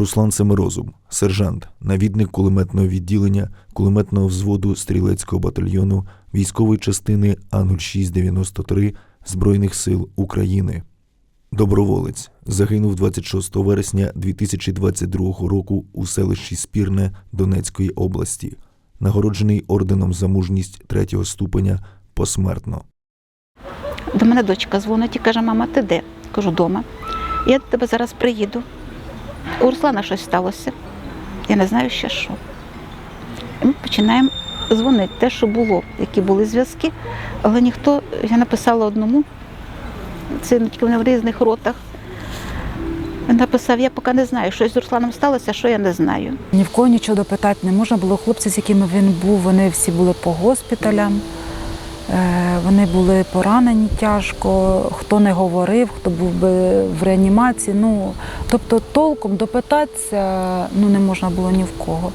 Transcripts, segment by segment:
Руслан Семирозум, сержант, навідник кулеметного відділення кулеметного взводу стрілецького батальйону військової частини А0693 Збройних сил України. Доброволець загинув 26 вересня 2022 року у селищі Спірне Донецької області, нагороджений орденом за мужність третього ступеня посмертно. До мене дочка дзвонить і каже, мама, ти де? Кажу, вдома. Я до тебе зараз приїду. У Руслана щось сталося. Я не знаю ще що. Ми починаємо дзвонити, те, що було, які були зв'язки, але ніхто, я написала одному, це вони в різних ротах. Він написав, я поки не знаю, що з Русланом сталося, що я не знаю. Ні в кого нічого допитати не можна було. Хлопці, з якими він був, вони всі були по госпіталям. Е, Вони були поранені тяжко, хто не говорив, хто був би в реанімації. Ну, тобто толком допитатися ну, не можна було ні в кого.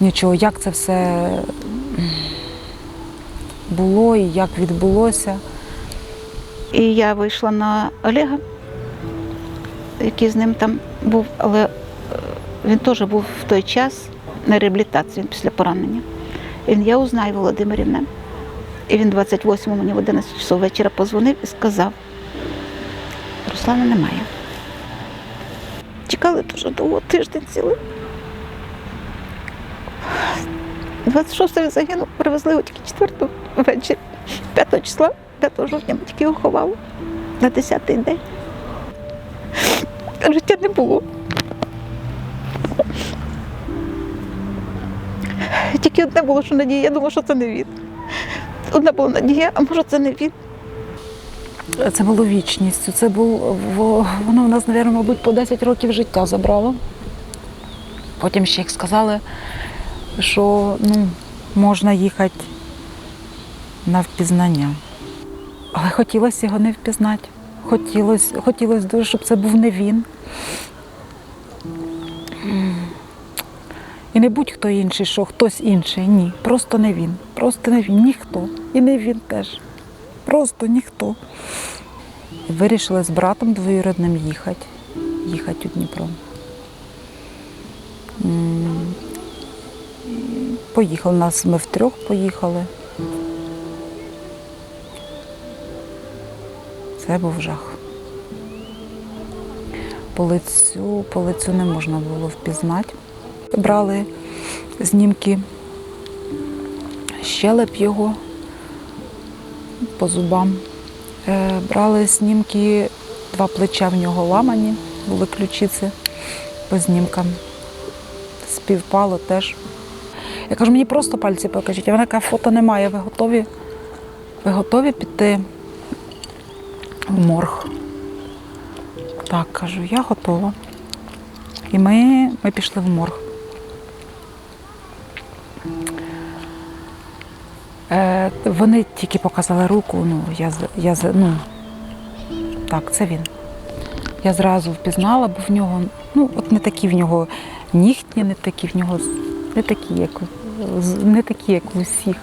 Нічого, як це все було і як відбулося. І я вийшла на Олега, який з ним там був, але е, він теж був в той час на реабілітації після поранення. І я узнаю Володимирівна. І він 28 мені в 11 часов вечора позвонив і сказав, Руслана немає. Чекали дуже довго, тиждень цілий. 26 він загинув, привезли його тільки 4 ввечері, 5 числа, 5 жовтня ми тільки його ховали на 10-й день. Життя не було. Тільки одне було, що надія. Я думала, що це не він. Одна була надія, а може це не він. Це було вічністю. Це був во- воно в нас, мабуть, по 10 років життя забрало. Потім ще як сказали, що ну, можна їхати на впізнання. Але хотілося його не впізнати. Хотілося, хотілося дуже, щоб це був не він. І не будь-хто інший, що хтось інший. Ні, просто не він. Просто не він. Ніхто. І не він теж. Просто ніхто. Вирішили з братом двоюрідним їхати. Їхати у Дніпро. Поїхали нас, ми втрьох поїхали. Це був жах. По лицю, по лицю не можна було впізнати. Брали знімки щелеп його по зубам. Е, Брали знімки, два плеча в нього ламані, були ключиці по знімкам. Співпало теж. Я кажу, мені просто пальці покажіть. Вона каже, фото немає, ви готові? Ви готові піти в морг? Так, кажу, я готова. І ми, ми пішли в морг. Вони тільки показали руку, ну, я, я, ну, так, це він. Я зразу впізнала, бо в нього, ну, от не такі в нього нігтні, не такі в нього, не такі, як, не такі, як у всіх.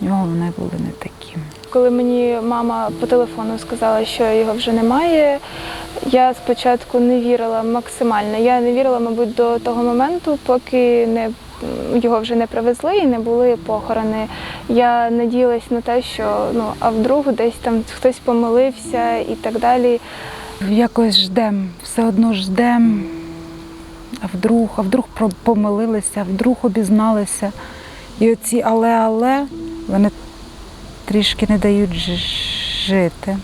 В нього вони були не такі. Коли мені мама по телефону сказала, що його вже немає, я спочатку не вірила максимально. Я не вірила, мабуть, до того моменту, поки не його вже не привезли і не були похорони. Я надіялась на те, що ну а вдруг десь там хтось помилився і так далі. Якось ждем, все одно ждем. А вдруг, а вдруг помилилися, а вдруг обізналися. І оці але-але вони трішки не дають жити.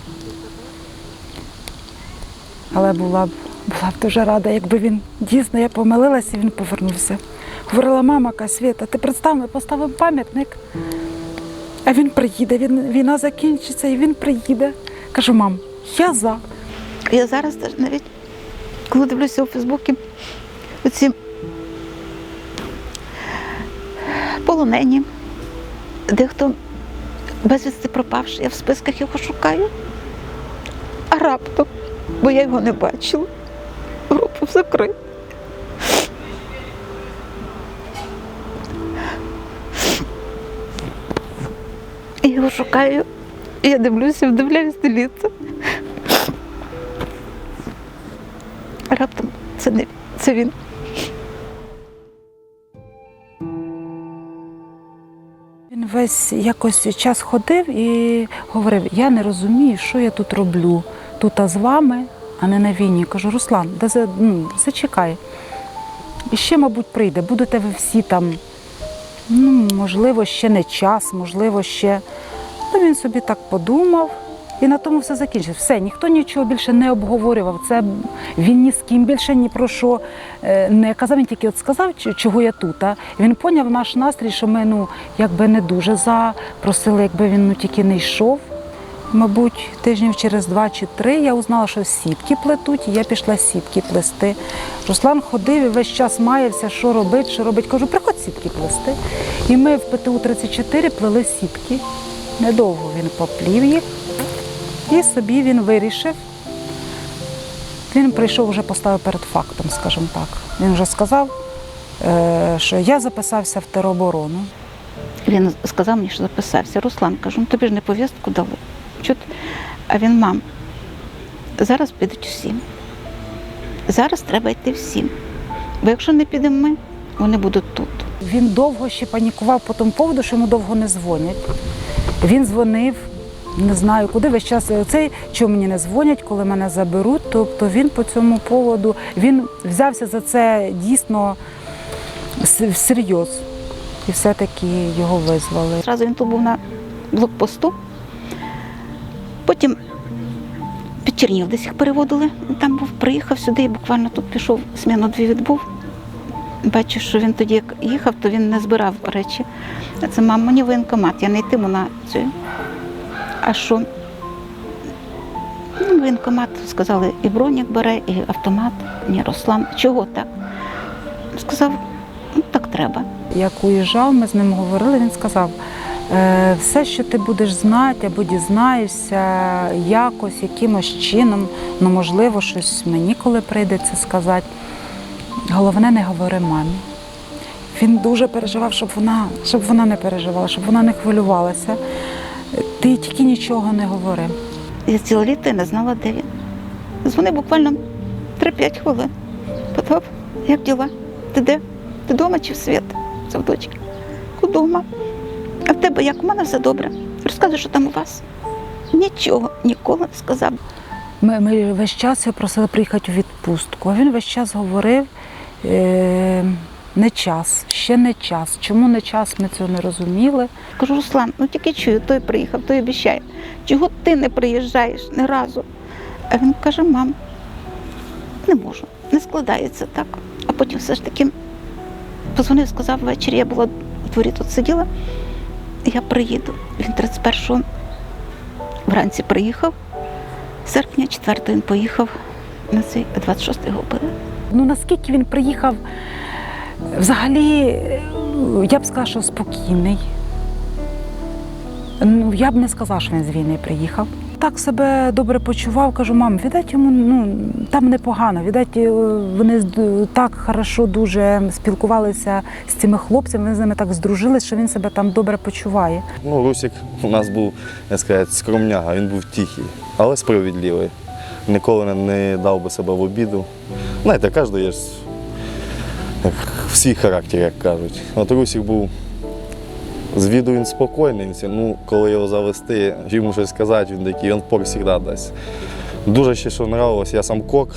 Але була б, була б дуже рада, якби він дійсно я помилилася і він повернувся. Говорила, мама Свята, ти представ, ми поставимо пам'ятник. А він приїде, він, війна закінчиться і він приїде. Кажу, мам, я за. Я зараз теж навіть, коли дивлюся у Фейсбуці, оці полонені, дехто безвісти пропавши, я в списках його шукаю. А раптом, бо я його не бачила, групу закрив. Його шукаю, я дивлюся, вдивляюсь на ліце. Раптом це не це він. Він весь якось час ходив і говорив: я не розумію, що я тут роблю. Тут а з вами, а не на війні. Кажу, Руслан, да за, ну, зачекай. І ще, мабуть, прийде. Будете ви всі там, ну, можливо, ще не час, можливо, ще. Ну, він собі так подумав. І на тому все закінчив. Все, ніхто нічого більше не обговорював. Це він ні з ким більше ні про що е, не казав. Він тільки от сказав, чого я тут. А він поняв наш настрій, що ми ну якби не дуже запросили, якби він ну тільки не йшов. Мабуть, тижнів через два чи три я узнала, що сітки плетуть, і я пішла сітки плести. Руслан ходив і весь час маявся, що робить, що робить. Кажу, приходь сітки плести. І ми в ПТУ 34 плели сітки. Недовго він поплів їх. І собі він вирішив. Він прийшов вже поставив перед фактом, скажімо так. Він вже сказав, е, що я записався в тероборону. Він сказав мені, що записався. Руслан кажу, ну тобі ж не повістку дали. Чого? А він, мам, зараз підуть усі. Зараз треба йти всім. Бо якщо не підемо ми, вони будуть тут. Він довго ще панікував по тому поводу, що йому довго не дзвонять. Він дзвонив, не знаю куди весь час цей, чому мені не дзвонять, коли мене заберуть. Тобто він по цьому поводу він взявся за це дійсно всерйоз. І все-таки його визвали. Зразу він тут був на блокпосту. Потім під Чернігів десь їх переводили. Там був, приїхав сюди і буквально тут пішов, сміну дві відбув. Бачу, що він тоді як їхав, то він не збирав речі. А Це мам, мені воєнкомат, я не йтиму на цю. А що? Ну, воєнкомат сказали, і бронік бере, і автомат. Ні, Руслан, чого так? Сказав, ну так треба. Як уїжджав, ми з ним говорили, він сказав, «Е, все, що ти будеш знати або дізнаєшся якось, якимось чином, ну можливо, щось мені коли прийдеться сказати. Головне, не говори мамі. Він дуже переживав, щоб вона, щоб вона не переживала, щоб вона не хвилювалася. Ти тільки нічого не говори. Я ціле літо не знала, де він. Дзвонив буквально 3-5 хвилин. Питав, як діла? Ти де? Ти вдома чи в світ? Це в дочки. А в тебе як? У мене все добре. Розказуй, що там у вас. Нічого ніколи не сказав. Ми, ми весь час його просили приїхати у відпустку, а він весь час говорив. Е, не час, ще не час. Чому не час, ми цього не розуміли. Кажу, Руслан, ну тільки чую, той приїхав, той обіцяє. Чого ти не приїжджаєш ні разу? А він каже, мам, не можу, не складається так. А потім все ж таки позвонив, сказав ввечері, я була у дворі тут сиділа, я приїду. Він 31-го вранці приїхав, серпня 4-го він поїхав на цей 26-й його. Ну наскільки він приїхав, взагалі, е, я б сказала, що спокійний. Ну, я б не сказала, що він з війни приїхав. Так себе добре почував, кажу, мам, віддать йому ну, там непогано, віддать, е, вони так хорошо дуже спілкувалися з цими хлопцями, вони з ними так здружились, що він себе там добре почуває. Ну, Русик у нас був, як сказати, скромняга, він був тихий, але справедливий. Ніколи не- дав би себе в обіду. Знаєте, кожен є ж як, свій характер, як кажуть. От Русик був з віду він спокійний, ну, коли його завести, йому щось сказати, він такий, він пор завжди дасть. Дуже ще що нравилось, я сам кок.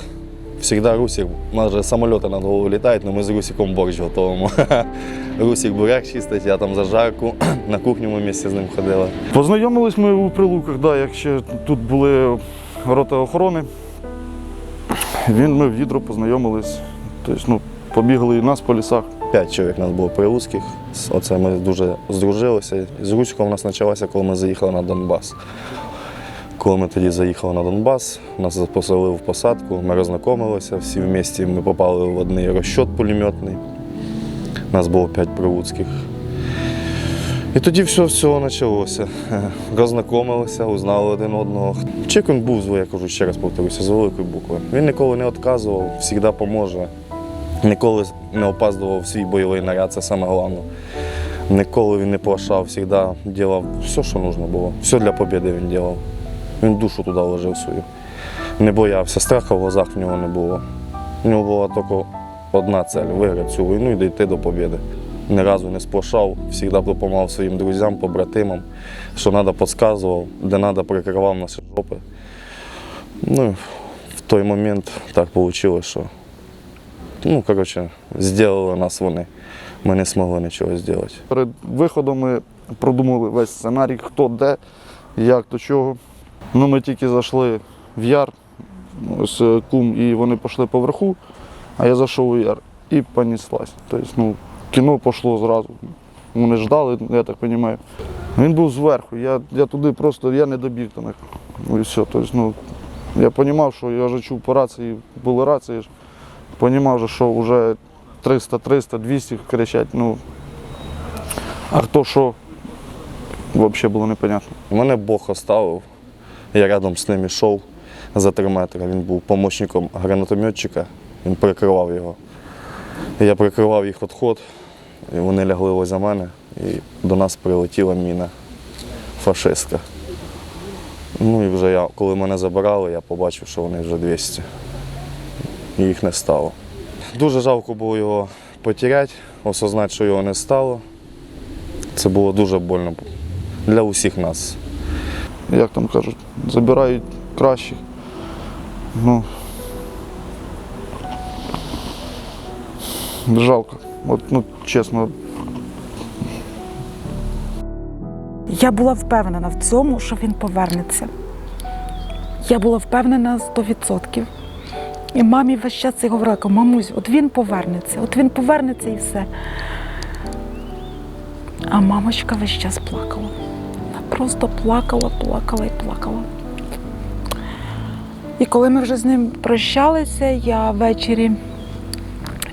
Всегда Русик, у нас же самоліти над головою літають, але ми з Русиком борщ готуємо. Русик буряк чистить, я там зажарку, на кухню ми місці з ним ходили. Познайомились ми у Прилуках, да, як ще тут були рота охорони. Він, ми в відро познайомились. Тобто, ну, побігли і нас по лісах. П'ять чоловік нас було прилуцьких. Оце ми дуже здружилися. З Руськом у нас почалося, коли ми заїхали на Донбас. Коли ми тоді заїхали на Донбас, нас поселили в посадку, ми роззнайомилися всі в місті. Ми попали в один розчот пулеметний. Нас було п'ять прилуцьких. І тоді все все почалося. Роззнайомилися, узнали один одного. Чик він був, я кажу, ще раз повторюся, з великої букви. Він ніколи не відказував, завжди допоможе. Ніколи не опаздував свій бойовий наряд, це саме головне. Ніколи він не плашав, завжди робив все, що потрібно було. Все для побіди він робив. Він душу туди вложив свою. Не боявся, страху в глазах в нього не було. У нього була тільки одна цель виграти цю війну і дійти до побіди. Ні разу не сплошав, завжди допомагав своїм друзям, побратимам, що треба підказував, де треба прикривав наші жопи. Ну, в той момент так вийшло, що ну, коротше, зробили нас вони. Ми не змогли нічого зробити. Перед виходом ми продумали весь сценарій, хто де, як до чого. Ну, ми тільки зайшли в яр, ось е, кум, і вони пішли поверху, а я зайшов у яр і поніслась. Тобто, ну, кіно пішло зразу. Вони ждали, я так розумію. Він був зверху, я, я туди просто я не добіг до них. Ну, І все. Тобто, ну, я розумів, що я вже чув по рації, були рації, розумів, що вже 300, 300, 200 кричать. Ну, а хто що, взагалі було непонятно. Мене Бог оставив. Я рядом з ним йшов за три метри. Він був помічником гранатометчика, він прикривав його. Я прикривав їх відход, і вони лягли возле мене, і до нас прилетіла міна фашистська. Ну і вже я, коли мене забирали, я побачив, що вони вже 200. І їх не стало. Дуже жалко було його потеряти, осознати, що його не стало. Це було дуже больно для усіх нас. Як там кажуть, забирають кращих. Ну, жалко. От, ну, чесно, Я була впевнена в цьому, що він повернеться. Я була впевнена 100%. І мамі весь час це говорила, мамусь, от він повернеться, от він повернеться і все. А мамочка весь час плакала. Вона просто плакала, плакала і плакала. І коли ми вже з ним прощалися, я ввечері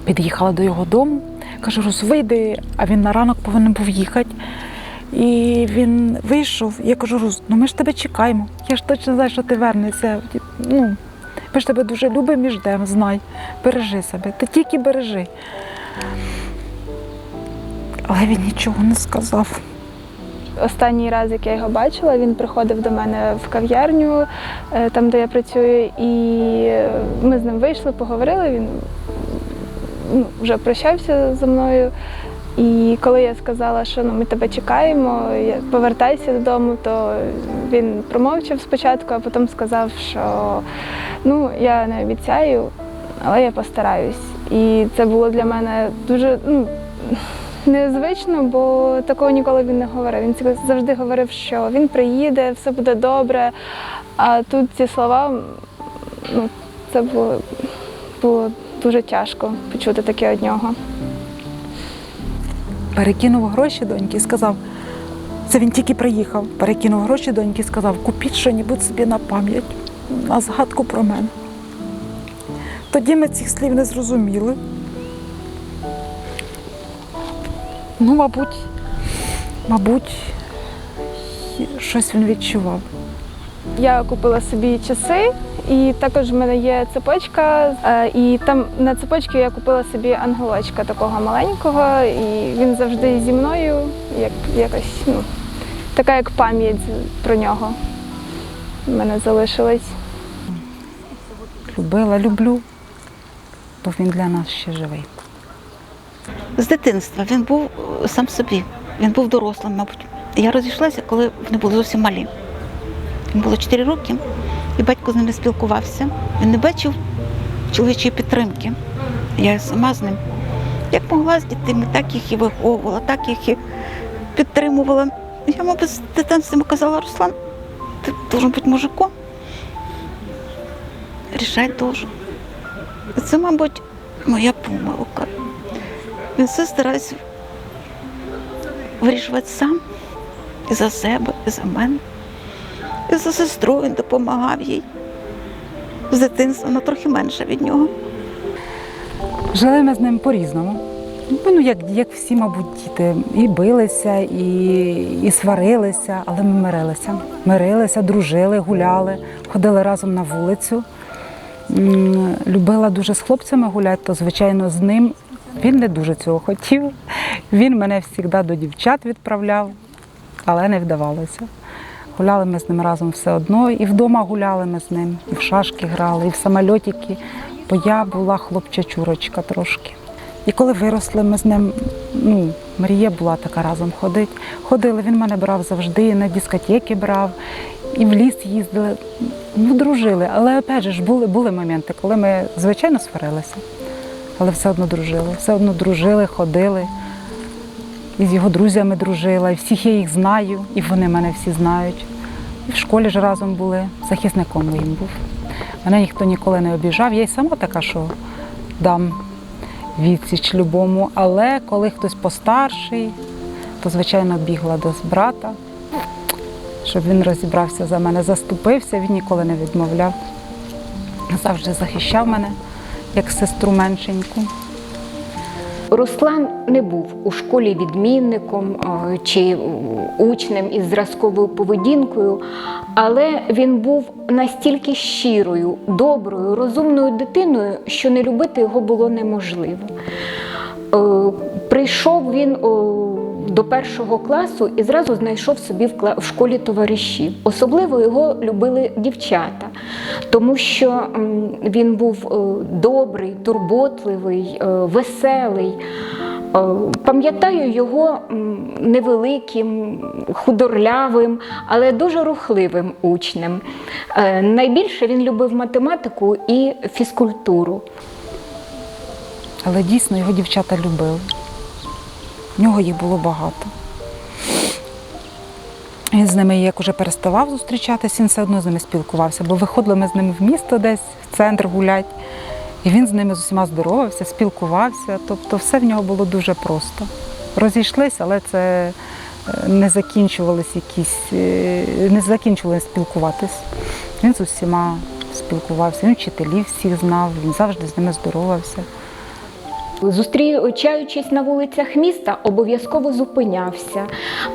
під'їхала до його дому, кажу, Рус, вийди, а він на ранок повинен був їхати. І він вийшов, я кажу, Рус, ну ми ж тебе чекаємо. Я ж точно знаю, що ти вернешся. Ну, ми ж тебе дуже любимо і ждемо, знай. Бережи себе, ти тільки бережи. Але він нічого не сказав. Останній раз, як я його бачила, він приходив до мене в кав'ярню, е, там, де я працюю, і ми з ним вийшли, поговорили. Він ну, вже прощався зі мною. І коли я сказала, що ну, ми тебе чекаємо, повертайся додому, то він промовчав спочатку, а потім сказав, що ну, я не обіцяю, але я постараюсь. І це було для мене дуже ну, незвично, бо такого ніколи він не говорив. Він завжди говорив, що він приїде, все буде добре. А тут ці слова, ну, це було, було дуже тяжко почути таке від нього. Перекинув гроші доньки і сказав, це він тільки приїхав, перекинув гроші доньки і сказав, купіть щось собі на пам'ять, на згадку про мене. Тоді ми цих слів не зрозуміли. Ну, мабуть, мабуть, щось він відчував. Я купила собі часи, і також в мене є цепочка. е, І там на цепочці я купила собі ангелочка такого маленького, і він завжди зі мною, як якось, ну, така як пам'ять про нього. в мене залишилась. Любила, люблю, бо він для нас ще живий. З дитинства він був сам собі, він був дорослим, мабуть. Я розійшлася, коли вони були зовсім малі. Було 4 роки, і батько з ними спілкувався. Він не бачив чоловічої підтримки. Я сама з ним. Як могла з дітьми, так їх і виховувала, так їх і підтримувала. Я, мабуть, з дитинства казала, Руслан, ти должен бути мужиком. Рішай должен. Це, мабуть, моя помилка. Він все старається вирішувати сам і за себе, і за мене. І за сестру він допомагав їй. З дитинства вона трохи менша від нього. Жили ми з ним по-різному. Ну, як, як всі, мабуть, діти. І билися, і, і сварилися, але ми мирилися. Мирилися, дружили, гуляли, ходили разом на вулицю. Любила дуже з хлопцями гуляти, то, звичайно, з ним. Він не дуже цього хотів. Він мене завжди до дівчат відправляв, але не вдавалося. Гуляли ми з ним разом все одно. І вдома гуляли ми з ним, і в шашки грали, і в самольотики бо я була хлопчачурочка трошки. І коли виросли, ми з ним, ну, Марія була така разом ходить. Ходили, він мене брав завжди, на дискотеки брав, і в ліс їздили. Ну, дружили. Але опять ж були, були моменти, коли ми, звичайно, сварилися, але все одно дружили. Все одно дружили, ходили. І з його друзями дружила, і всіх я їх знаю, і вони мене всі знають. І в школі ж разом були, захисником моїм був. Мене ніхто ніколи не обіжав. Я й сама така, що дам відсіч любому. Але коли хтось постарший, то звичайно бігла до брата, щоб він розібрався за мене, заступився, він ніколи не відмовляв. Завжди захищав мене як сестру меншеньку. Руслан не був у школі відмінником е, чи учнем із зразковою поведінкою, але він був настільки щирою, доброю, розумною дитиною, що не любити його було неможливо. Е, Прийшов він до першого класу і зразу знайшов собі в школі товаришів. Особливо його любили дівчата, тому що він був е, добрий, турботливий, е, веселий. Е, Пам'ятаю його невеликим, худорлявим, але дуже рухливим учнем. Найбільше він любив математику і фізкультуру. Але дійсно його дівчата любили. В нього їх було багато. Він з ними, як уже переставав зустрічатися, він все одно з ними спілкувався, бо виходили ми з ними в місто десь, в центр гулять. І він з ними з усіма здоровався, спілкувався. Тобто все в нього було дуже просто. Розійшлися, але це е, не закінчувалися якісь, е, не закінчувалося спілкуватись. Він з усіма спілкувався, він вчителів всіх знав, він завжди з ними здоровався. Зустрічаючись на вулицях міста, обов'язково зупинявся,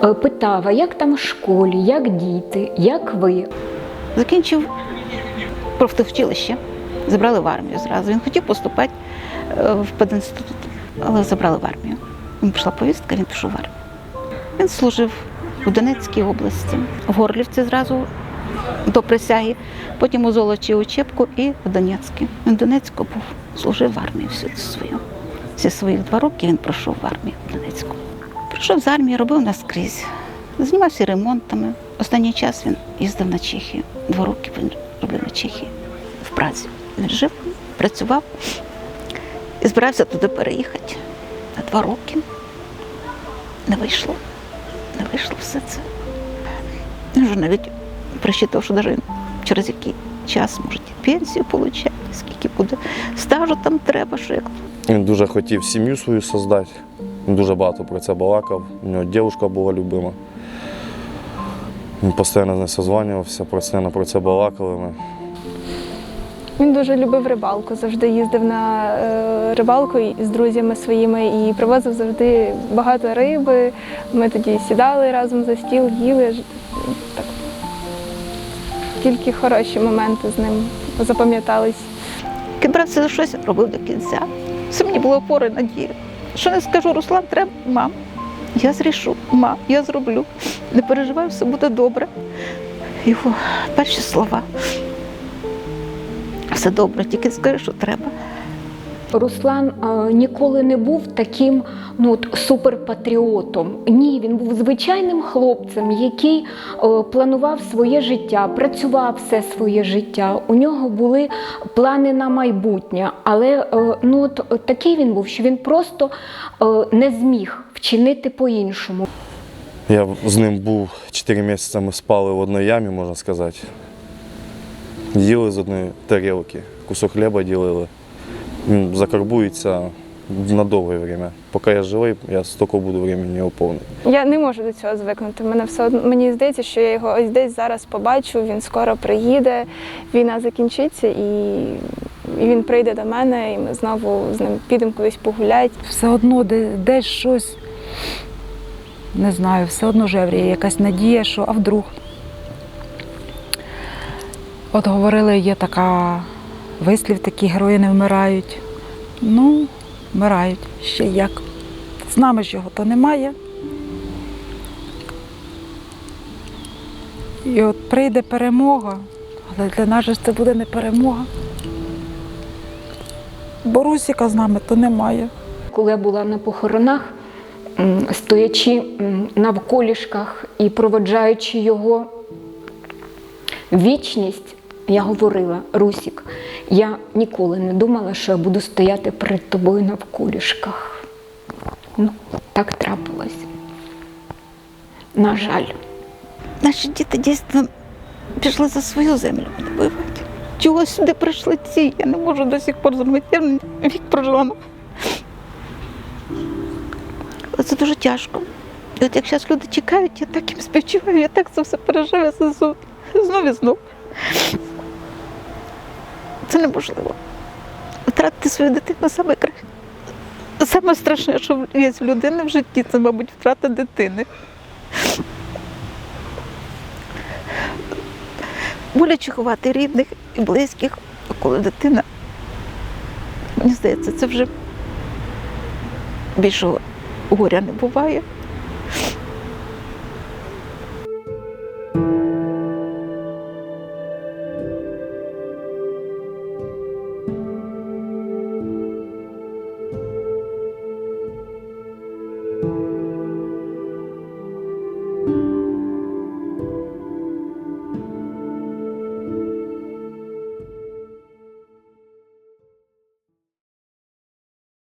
е, питав, а як там в школі, як діти, як ви? Закінчив профтехучилище, забрали в армію зразу. Він хотів поступати е, в пединститут, але забрали в армію. Йому прийшла повістка, він пішов в армію. Він служив у Донецькій області, в Горлівці зразу до присяги, потім у Золочі Учебку і в Донецьку. Він в Донецьку був, служив в армії всю свою. Всі свої два роки він пройшов в армію в Донецьку. Прийшов з армії, робив наскрізь, займався ремонтами. Останній час він їздив на Чехію. Два роки він робив на Чехії в Празі. Він жив, працював і збирався туди переїхати на два роки. Не вийшло. Не вийшло все це. Він вже навіть просчитав, що навіть через який час може пенсію отримати, скільки буде стажу там треба, що як Він дуже хотів сім'ю свою создати. Він дуже багато про це балакав. У нього дівчинка була любима. Він постійно з нею созванювався, постійно про це балакали. Ми. Він дуже любив рибалку, завжди їздив на е, рибалку з друзями своїми і привозив завжди багато риби. Ми тоді сідали разом за стіл, їли. Так. Тільки хороші моменти з ним запам'ятались. Брався за щось, робив до кінця. Це мені було опора і надія. Що не скажу, Руслан, треба, мам. Я зрішу, мам, я зроблю. Не переживай, все буде добре. Його перші слова. Все добре, тільки скажи, що треба. Руслан е, ніколи не був таким ну, от, суперпатріотом. Ні, він був звичайним хлопцем, який е, планував своє життя, працював все своє життя. У нього були плани на майбутнє. Але е, ну, от, такий він був, що він просто не зміг вчинити по-іншому. Я з ним був 4 місяці, ми спали в одній ямі, можна сказати. Їли з одної тарілки, кусок хліба ділили. Закарбується на довге время. Поки я живий, я стільки буду времени його повний. Я не можу до цього звикнути. Мене все одно мені здається, що я його ось десь зараз побачу. Він скоро приїде, війна закінчиться і, і він прийде до мене, і ми знову з ним підемо кудись погуляти. все одно де, десь щось, не знаю, все одно жевріє якась надія, що а вдруг. От говорили, є така вислів, такі герої не вмирають. Ну, вмирають ще як. З нами ж його то немає. І от прийде перемога, але для нас же це буде не перемога. Бо Русіка з нами то немає. Коли я була на похоронах, стоячи навколішках і проводжаючи його вічність, я говорила: Русік, я ніколи не думала, що я буду стояти перед тобою навколішках. Ну, так трапилось. На жаль. Наші діти дійсно пішли за свою землю воювати. Чого сюди прийшли ці? Я не можу до сих пор зробити. Я вік прожила. Це дуже тяжко. І от як зараз люди чекають, я так їм співчуваю, я так це все переживаю, я це знов знов і знов. Це неможливо. Втратити свою дитину саме кра- Саме страшне, що є в людини в житті, це, мабуть, втрата дитини. боляче ховати рідних і близьких, коли дитина. Мені здається, це вже більшого горя не буває.